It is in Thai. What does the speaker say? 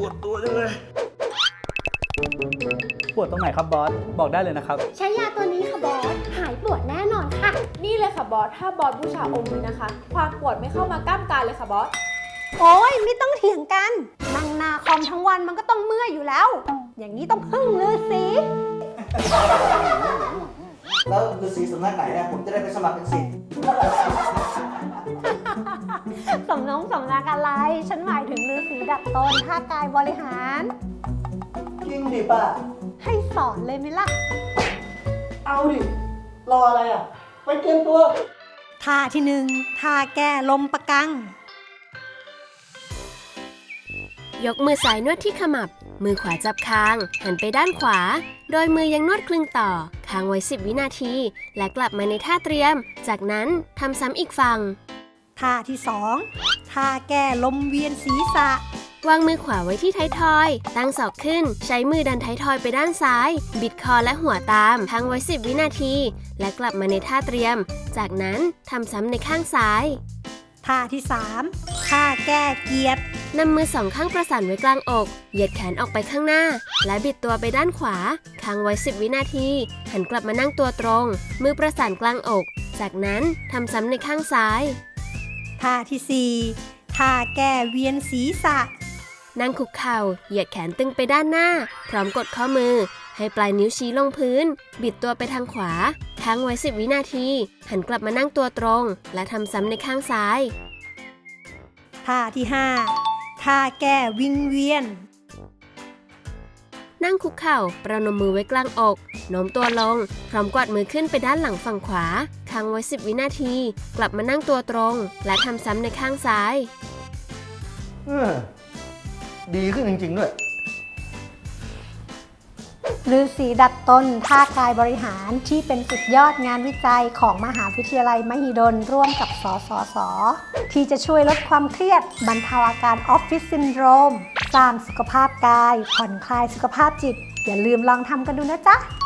ปวดตัวจังเลยปวดตรงไหนครับบอส บอกได้เลยนะครับ ใช้ยาตัวนี้ค่ะบอส หายปวดแน่นอนค่ะ นี่เลยค่ะบอส ถ้าบอสบูชาองค์นี้นะคะ ความปวดไม่เข้ามาก้ามกายเลยค่ะบอส โอ้ยไม่ต้องเถียงกันนั่งหน้าคอมทั้งวันมันก็ต้องเมื่อยอยู่แล้ว อย่างนี้ต้องพึ่งลือสี แล้วฤาษีสำนักไหนเนี่ยผมจะได้ไปสมัครเป็นศิษย์สำนงสำนักอะไร ฉันหมายถึงลือสีดัดตนท่ากายบริหาร จริงดิป้า ให้สอนเลยไหมล่ะ เอาดิ รออะไรอะ ไปเตรียมตัว ท่าที่หนึ่งท่าแก้ลมประกัง ยกมือซ้ายนวดที่ขมับ มือขวาจับคาง หันไปด้านขวา โดยมือยังนวดคลึงต่อ ค้างไว้ 10 วินาที และกลับมาในท่าเตรียม จากนั้นทำซ้ำอีกฝั่ง ท่าที่สองท่าแก้ลมเวียนศีรษะ วางมือขวาไว้ที่ท้ายทอย ตั้งศอกขึ้น ใช้มือดันท้ายทอยไปด้านซ้าย บิดคอและหัวตามค้างไว้ 10 วินาที และกลับมาในท่าเตรียม จากนั้นทำซ้ำในข้างซ้าย ท่าที่สามท่าแก้เกียรตินำมือสองข้างประสานไว้กลางอก เหยียดแขนออกไปข้างหน้า และบิดตัวไปด้านขวา ค้างไว้ 10 วินาที หันกลับมานั่งตัวตรง มือประสานกลางอก จากนั้นทำซ้ำในข้างซ้าย ท่าที่สี่ท่าแก้เวียนศีรษะนั่งคุกเข่า เหยียดแขนตึงไปด้านหน้า พร้อมกดข้อมือ ให้ปลายนิ้วชี้ลงพื้น บิดตัวไปทางขวาค้างไว้ 10 วินาที หันกลับมานั่งตัวตรง และทำซ้ำในข้างซ้าย ท่าที่ห้าท่าแก้วิงเวียน นั่งคุกเข่า ประนมมือไว้กลางอก โน้มตัวลง พร้อมกวาดมือขึ้นไปด้านหลังฝั่งขวา ค้างไว้ 10 วินาที กลับมานั่งตัวตรง และทำซ้ำในข้างซ้าย เออดีขึ้นจริง ๆ ด้วย ฤาษีดัดตนท่ากายบริหารที่เป็นสุดยอดงานวิจัยของมหาวิทยาลัยมหิดล ร่วมกับสสส ที่จะช่วยลดความเครียด บรรเทาอาการออฟฟิศซินโดรม สร้างสุขภาพกาย ผ่อนคลายสุขภาพจิต อย่าลืมลองทำกันดูนะจ๊ะ